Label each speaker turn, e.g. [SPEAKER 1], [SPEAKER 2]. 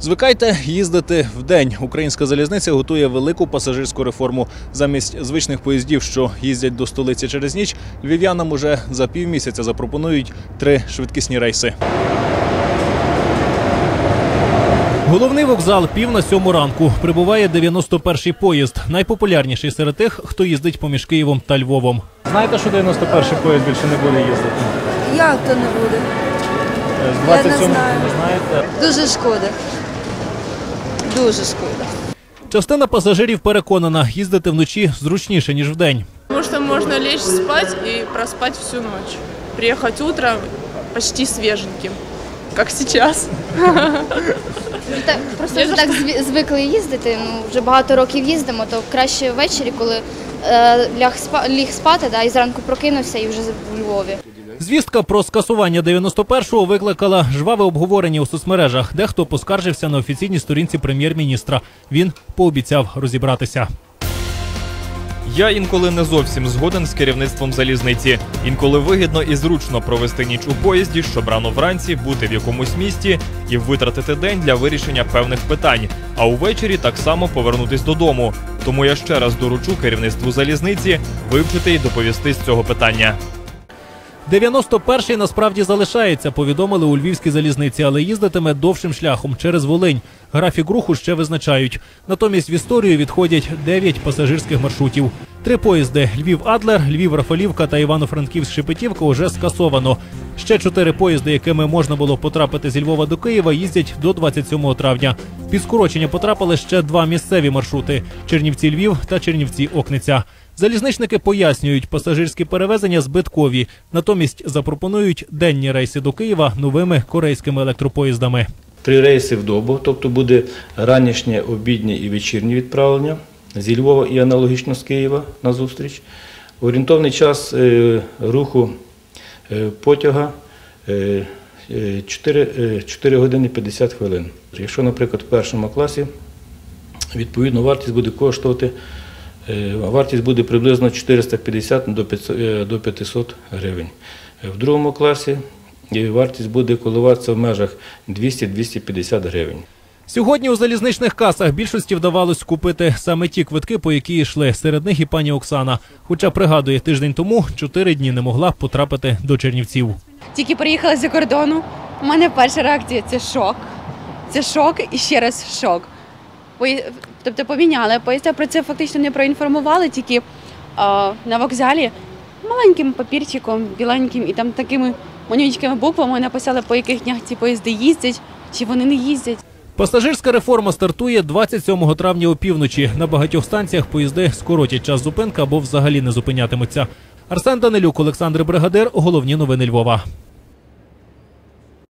[SPEAKER 1] Звикайте їздити в день. Українська залізниця готує велику пасажирську реформу. Замість звичних поїздів, що їздять до столиці через ніч, львів'янам уже за півмісяця запропонують три швидкісні рейси. Головний вокзал пів на сьому ранку. Прибуває 91-й поїзд. Найпопулярніший серед тих, хто їздить поміж Києвом та Львовом. Знаєте, що 91-й поїзд більше не буде їздити?
[SPEAKER 2] Як то не буде?
[SPEAKER 1] З
[SPEAKER 2] Я не знаю.
[SPEAKER 1] не знаєте.
[SPEAKER 2] Дуже шкода. Дуже шкода.
[SPEAKER 1] Частина пасажирів переконана, їздити вночі зручніше ніж вдень.
[SPEAKER 3] Потому что можно лечь спать и проспать всю ночь. Приехать утром почти свеженьким, как сейчас.
[SPEAKER 4] Так, просто вже так звикли їздити. Ну вже багато років їздимо, то краще ввечері, коли е, ляг спа ліг спати, да, і зранку прокинувся і вже в Львові.
[SPEAKER 1] Звістка про скасування 91-го викликала жваве обговорення у соцмережах. Дехто поскаржився на офіційній сторінці прем'єр-міністра. Він пообіцяв розібратися.
[SPEAKER 5] Я інколи не зовсім згоден з керівництвом залізниці. Інколи вигідно і зручно провести ніч у поїзді, щоб рано вранці бути в якомусь місті і витратити день для вирішення певних питань, а увечері так само повернутись додому. Тому я ще раз доручу керівництву залізниці вивчити і доповісти з цього питання.
[SPEAKER 1] 91-й насправді залишається, повідомили у львівській залізниці, але їздитиме довшим шляхом через Волинь. Графік руху ще визначають. Натомість в історію відходять 9 пасажирських маршрутів. Три поїзди: Львів-Адлер, Львів-Рафалівка та Івано-Франківськ-Шепетівка уже скасовано. Ще чотири поїзди, якими можна було потрапити зі Львова до Києва, їздять до 27 травня. Під скорочення потрапили ще два місцеві маршрути: Чернівці-Львів та Чернівці-Окниця. Залізничники пояснюють, пасажирські перевезення збиткові, натомість запропонують денні рейси до Києва новими корейськими електропоїздами.
[SPEAKER 6] Три рейси в добу, тобто буде ранішнє, обіднє і вечірнє відправлення зі Львова і аналогічно з Києва на зустріч. Орієнтовний час е, руху е, потяга е, е, 4, е, 4 години 50 хвилин. Якщо, наприклад, в першому класі, відповідно, вартість буде коштувати, вартість буде приблизно 450 до 500, е, до 500 гривень. Е, В другому класі вартість буде коливатися в межах 200-250 гривень.
[SPEAKER 1] Сьогодні у залізничних касах більшості вдавалось купити саме ті квитки, по які йшли. Серед них і пані Оксана. Хоча пригадує, тиждень тому чотири дні не могла потрапити до Чернівців.
[SPEAKER 7] Тільки приїхала за кордону. У мене перша реакція це шок. Це шок і ще раз шок. Тобто поміняли. Поїзда про це фактично не проінформували, тільки а, на вокзалі маленьким папірчиком, біленьким і там такими манюнькими буквами написали, по яких днях ці поїзди їздять, чи вони не їздять.
[SPEAKER 1] Пасажирська реформа стартує 27 травня опівночі. На багатьох станціях поїзди скоротять час зупинки або взагалі не зупинятимуться. Арсен Данилюк, Олександр Бригадир. Головні новини Львова.